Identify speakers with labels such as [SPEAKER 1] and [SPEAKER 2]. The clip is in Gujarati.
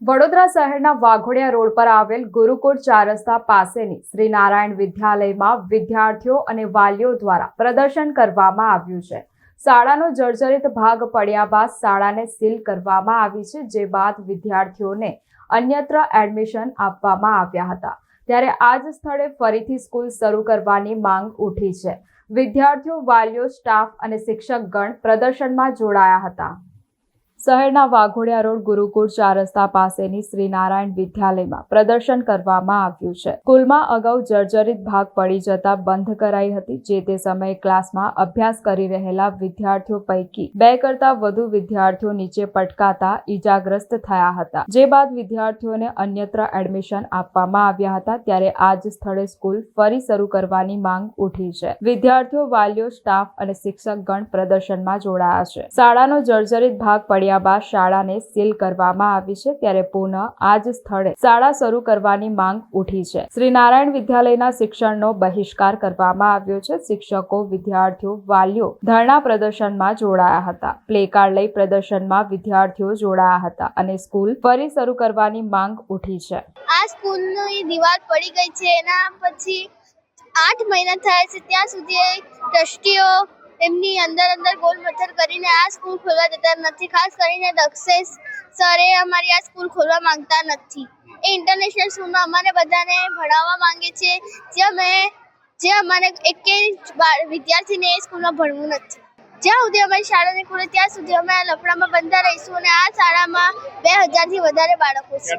[SPEAKER 1] વડોદરા શહેરના વાઘોડિયા રોડ પર આવેલ ગુરુકુળ ચાર રસ્તા પાસેની શ્રીનારાયણ વિદ્યાલયમાં વિદ્યાર્થીઓ અને વાલીઓ દ્વારા પ્રદર્શન કરવામાં આવ્યું છે. શાળાનો જર્જરિત ભાગ પડ્યા બાદ શાળાને સીલ કરવામાં આવી છે, જે બાદ વિદ્યાર્થીઓને અન્યત્ર એડમિશન આપવામાં આવ્યા હતા. ત્યારે આ જ સ્થળે ફરીથી સ્કૂલ શરૂ કરવાની માંગ ઉઠી છે. વિદ્યાર્થીઓ, વાલીઓ, સ્ટાફ અને શિક્ષકગણ પ્રદર્શનમાં જોડાયા હતા. શહેરના વાઘોડિયા રોડ ગુરુકુળ ચાર રસ્તા પાસેની શ્રીનારાયણ વિદ્યાલયમાં પ્રદર્શન કરવામાં આવ્યું છે. સ્કૂલમાં અગાઉ જર્જરિત ભાગ પડી જતા બંધ કરાઈ હતી, જે તે સમયે ક્લાસમાં અભ્યાસ કરી રહેલા વિદ્યાર્થીઓ પૈકી બે કરતા વધુ વિદ્યાર્થીઓ નીચે પટકાતા ઈજાગ્રસ્ત થયા હતા. જે બાદ વિદ્યાર્થીઓને અન્યત્ર એડમિશન આપવામાં આવ્યા હતા, ત્યારે આ જ સ્થળે સ્કૂલ ફરી શરૂ કરવાની માંગ ઉઠી છે. વિદ્યાર્થીઓ, વાલીઓ, સ્ટાફ અને શિક્ષકગણ પ્રદર્શનમાં જોડાયા છે. શાળાનો જર્જરિત ભાગ પડ્યા બાદ શાળાને સીલ કરવામાં આવી છે ત્યારે પુનઃ આ જ સ્થળે શાળા શરૂ કરવાની માંગ ઉઠી છે. શ્રી નારાયણ વિદ્યાલયના શિક્ષણનો બહિષ્કાર કરવામાં આવ્યો છે. શિક્ષકો, વિદ્યાર્થીઓ, વાલીઓ ધરણા પ્રદર્શનમાં જોડાયા હતા. પ્લેકાર્ડ લઈ પ્રદર્શનમાં વિદ્યાર્થીઓ જોડાયા હતા અને સ્કૂલ ફરી શરૂ કરવાની માંગ ઉઠી છે.
[SPEAKER 2] આ સ્કૂલની દિવાલ પડી ગઈ છે. એના પછી આઠ મહિના થયા છે. ત્યાં સુધી ટ્રસ્ટીઓ એમની અંદર અંદર ગોલ મથર કરીને આ સ્કૂલ ખોલવા દેતા નથી. ખાસ કરીને દક્ષેશ સરે અમારી આ સ્કૂલ ખોલવા માંગતા નથી. એ ઇન્ટરનેશનલ સ્કૂલમાં અમારે બધાને ભણાવવા માંગે છે. જે અમે જે અમારે એકેય વિદ્યાર્થીને એ સ્કૂલમાં ભણવું નથી. જ્યાં સુધી અમારી શાળા નહીં ખુલે, ત્યાં સુધી અમે લફડામાં બંધા રહીશું અને આ શાળામાં બે હજારથી વધારે બાળકો છે.